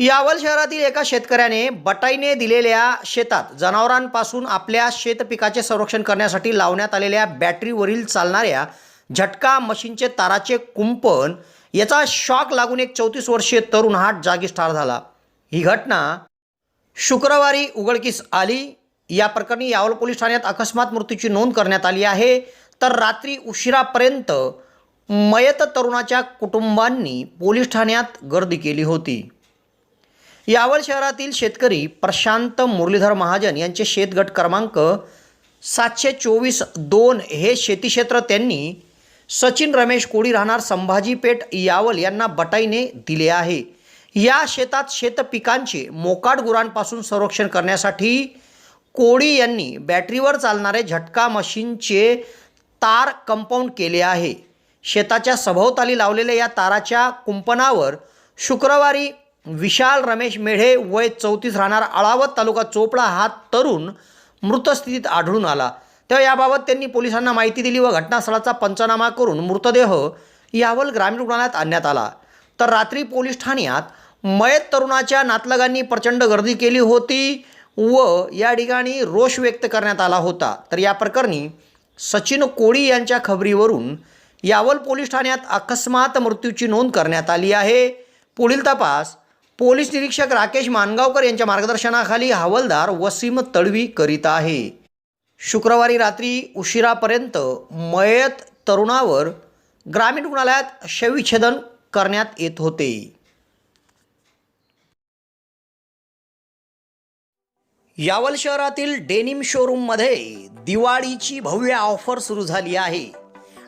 यावल शहरातील एका शेतकऱ्याने बटाईने दिलेल्या शेतात जनावरांपासून आपल्या शेतपिकाचे संरक्षण करण्यासाठी लावण्यात आलेल्या बॅटरीवरील चालणाऱ्या झटका मशीनचे ताराचे कुंपण याचा शॉक लागून एक चौतीस वर्षीय तरुण हा जागीच ठार झाला. ही घटना शुक्रवारी उघडकीस आली. या प्रकरणी यावल पोलीस ठाण्यात अकस्मात मृत्यूची नोंद करण्यात आली आहे. तर रात्री उशिरापर्यंत मयत तरुणाच्या कुटुंबांनी पोलीस ठाण्यात गर्दी केली होती. यावल शहरातील शेतकरी प्रशांत मुरलीधर महाजन यांचे शेतगट क्रमांक सातशे चोवीस दोन हे शेतीक्षेत्र त्यांनी सचिन रमेश कोळी राहणार संभाजी पेठ यावल यांना बटाईने दिले आहे. या शेतात शेतपिकांचे मोकाट गुरांपासून संरक्षण करण्यासाठी कोळी यांनी बॅटरीवर चालणारे झटका मशीनचे तार कंपाऊंड केले आहे. शेताच्या सभोवताली लावलेल्या या ताराच्या कुंपणावर शुक्रवारी विशाल रमेश मेढे वय चौतीस राहणार आळावत तालुका चोपडा हा तरुण मृतस्थितीत आढळून आला. तेव्हा याबाबत त्यांनी पोलिसांना माहिती दिली व घटनास्थळाचा पंचनामा करून मृतदेह यावल ग्रामीण रुग्णालयात आणण्यात आला. तर रात्री पोलीस ठाण्यात मयत तरुणाच्या नातलगांनी प्रचंड गर्दी केली होती व या ठिकाणी रोष व्यक्त करण्यात आला होता. तर या प्रकरणी सचिन कोळी यांच्या खबरीवरून यावल पोलीस ठाण्यात अकस्मात मृत्यूची नोंद करण्यात आली आहे. पुढील तपास पोलीस निरीक्षक राकेश मानगावकर यांच्या मार्गदर्शनाखाली हवालदार वसीम तडवी करीत आहे. शुक्रवारी रात्री उशिरापर्यंत मयत तरुणावर ग्रामीण रुग्णालयात शवविच्छेदन करण्यात येत होते. यावल शहरातील डेनिम शोरूममध्ये दिवाळीची भव्य ऑफर सुरू झाली आहे.